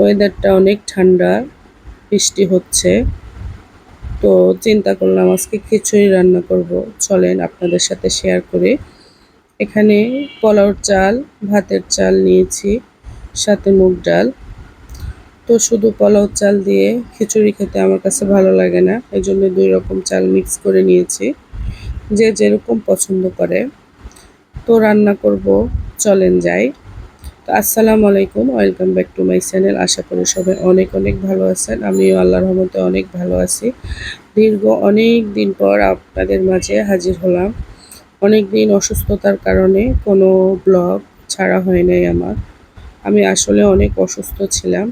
ওয়েদারটা অনেক ঠান্ডা, বৃষ্টি হচ্ছে। তো চিন্তা করলাম আজকে খিচুড়ি রান্না করব। চলেন আপনাদের সাথে শেয়ার করে। এখানে পোলাওর চাল, ভাতের চাল নিয়েছি, সাথে মুগ ডাল। তো শুধু পোলাও চাল দিয়ে খিচুড়ি খেতে আমার কাছে ভালো লাগে না এই জন্য দুই রকম চাল মিক্স করে নিয়েছি, যে যেরকম পছন্দ করে। তো রান্না করব, চলেন যাই। তো আসসালামু আলাইকুম, welcome back to my channel. আশা করি সবাই অনেক অনেক ভালো আছেন। আমিও আল্লাহর রহমতে অনেক ভালো আছি। দীর্ঘ অনেক দিন পর আপনাদের মাঝে হাজির হলাম। অনেক দিন অসুস্থতার কারণে কোনো ব্লগ ছাড়া হয় নাই আমার। আমি আসলে অনেক অসুস্থ ছিলাম।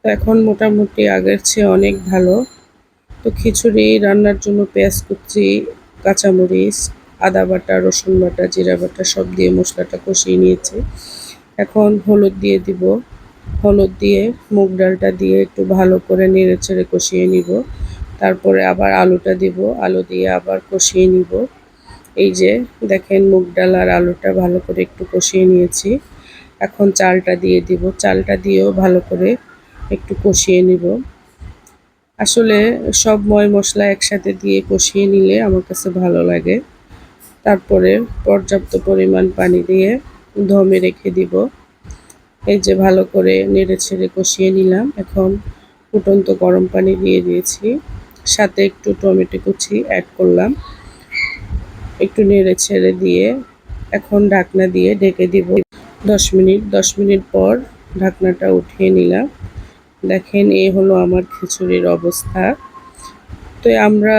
তো এখন মোটামুটি আগের চেয়ে অনেক ভালো। তো খিচুড়ি রান্নার জন্য পেঁয়াজ কুচি, কাঁচামরিচ, আদা বাটা, রসুন বাটা, জিরা বাটা সব দিয়ে মশলাটা কষিয়ে নিয়েছি। এখন হলুদ দিয়ে দিব। হলুদ দিয়ে মুগ ডালটা দিয়ে একটু ভালো করে নেড়ে ছেড়ে কষিয়ে নিব। তারপরে আবার আলুটা দিব। আলু দিয়ে আবার কষিয়ে নিব। এই যে দেখেন মুগ ডাল আর আলুটা ভালো করে একটু কষিয়ে নিয়েছি। এখন চালটা দিয়ে দিব। চালটা দিয়েও ভালো করে একটু কষিয়ে নিব। আসলে সব ময় মশলা একসাথে দিয়ে কষিয়ে নিলে আমার কাছে ভালো লাগে। তারপরে পর্যাপ্ত পরিমাণ পানি দিয়ে ধমে রেখে দিব। এই যে ভালো করে নেড়ে ছেড়ে কষিয়ে নিলাম। এখন ফুটন্ত গরম পানি দিয়ে দিয়েছি। সাথে একটু টমেটো কুচি অ্যাড করলাম। একটু নেড়ে ছেড়ে দিয়ে এখন ঢাকনা দিয়ে ঢেকে দিব। দশ মিনিট দশ মিনিট পর ঢাকনাটা উঠিয়ে নিলাম। দেখেন, এ হলো আমার খিচুড়ির অবস্থা। তো আমরা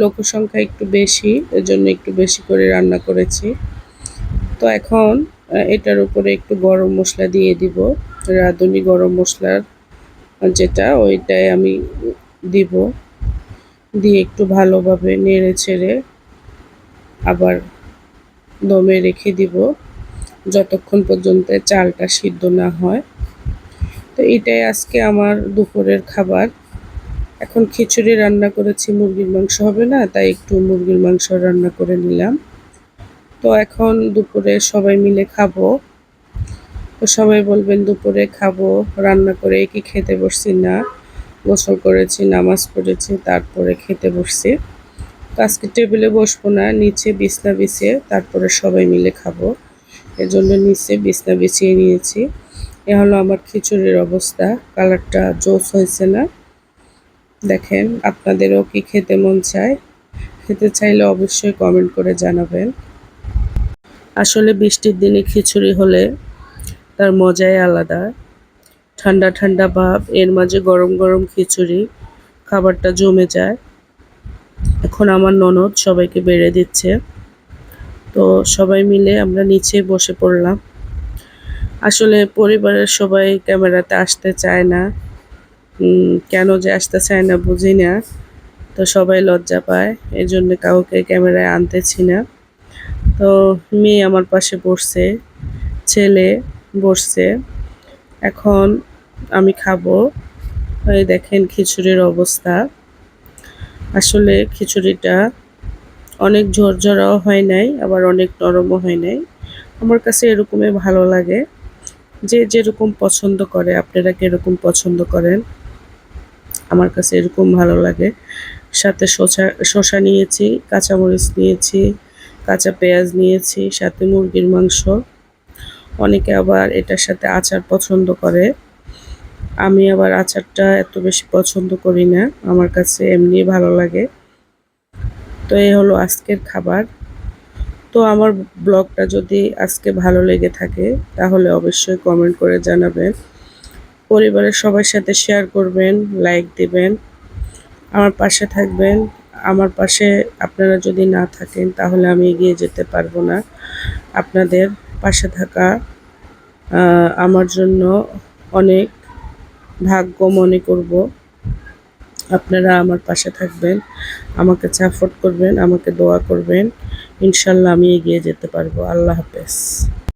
লোকসংখ্যা একটু বেশি এর জন্য একটু বেশি করে রান্না করেছি। তো এখন এটার উপরে একটু গরম মশলা দিয়ে দিব। রাঁধুনি গরম মশলার যেটা, ওইটাই আমি দিব। দিয়ে একটু ভালোভাবে নেড়ে ছেড়ে আবার দমে রেখে দিব, যতক্ষণ পর্যন্ত চালটা সিদ্ধ না হয়। তো এটাই আজকে আমার দুপুরের খাবার। এখন খিচুড়ি রান্না করেছি, মুরগির মাংস হবে না, তাই একটু মুরগির মাংস রান্না করে নিলাম। তো এখন দুপুরে সবাই মিলে খাব। তো সবাই বলবেন দুপুরে খাব, রান্না করে কি খেতে বসছি না। গোসল করেছি, নামাজ পড়েছি, তারপরে খেতে বসছি। তো আজকে টেবিলে বসবো না, নিচে বিছনা বিছিয়ে তারপরে সবাই মিলে খাব। এজন্য নিচে বিছনা বিছিয়ে নিয়েছি। এ হলো আমার খিচুড়ির অবস্থা, কালারটা জোস হয়েছে না। দেখেন, আপনাদেরও কি খেতে মন চায়? খেতে চাইলে অবশ্যই কমেন্ট করে জানাবেন। আসলে বৃষ্টির দিনে খিচুড়ি হলে তার মজাই আলাদা। ঠান্ডা ঠান্ডা ভাব, এর মাঝে গরম গরম খিচুড়ি, খাবারটা জমে যায়। এখন আমার ননদ সবাইকে বেড়ে দিচ্ছে। তো সবাই মিলে আমরা নিচে বসে পড়লাম। আসলে পরিবারের সবাই ক্যামেরাতে আসতে চায় না। কেন যে আসতে চায় না বুঝি না তো সবাই লজ্জা পায় এই জন্য কাউকে ক্যামেরায় আনতেছি না। তো মেয়ে আমার পাশে বসছে, ছেলে বসছে। এখন আমি খাব। এই দেখেন খিচুড়ির অবস্থা। আসলে খিচুড়িটা অনেক ঝরঝরাও হয় নাই, আবার অনেক নরমও হয় নাই। আমার কাছে এরকমই ভালো লাগে। যে যেরকম পছন্দ করে, আপনারা কীরকম পছন্দ করেন? আমার কাছে এরকম ভালো লাগে। সাথে শসা শসা নিয়েছি, কাঁচামরিচ নিয়েছি কাঁচা পেঁয়াজ নিয়েছি, সাথে মুরগির মাংস। অনেকে আবার এটার সাথে আচার পছন্দ করে। আমি আবার আচারটা এত বেশি পছন্দ করি না, আমার কাছে এমনি ভালো লাগে। তো এই হলো আজকের খাবার। তো আমার ব্লগটা যদি আজকে ভালো লেগে থাকে, তাহলে অবশ্যই কমেন্ট করে জানাবেন। পরিবারের সবার সাথে শেয়ার করবেন লাইক দেবেন। আমার পাশে থাকবেন। আমার পাশে আপনারা যদি না থাকেন, তাহলে আমি এগিয়ে যেতে পারব না। আপনাদের পাশে থাকা আমার জন্য অনেক ভাগ্য মনে করব। আপনারা আমার পাশে থাকবেন, আমাকে সাপোর্ট করবেন, আমাকে দোয়া করবেন। ইনশাল্লাহ আমি এগিয়ে যেতে পারব। আল্লাহ হাফেজ।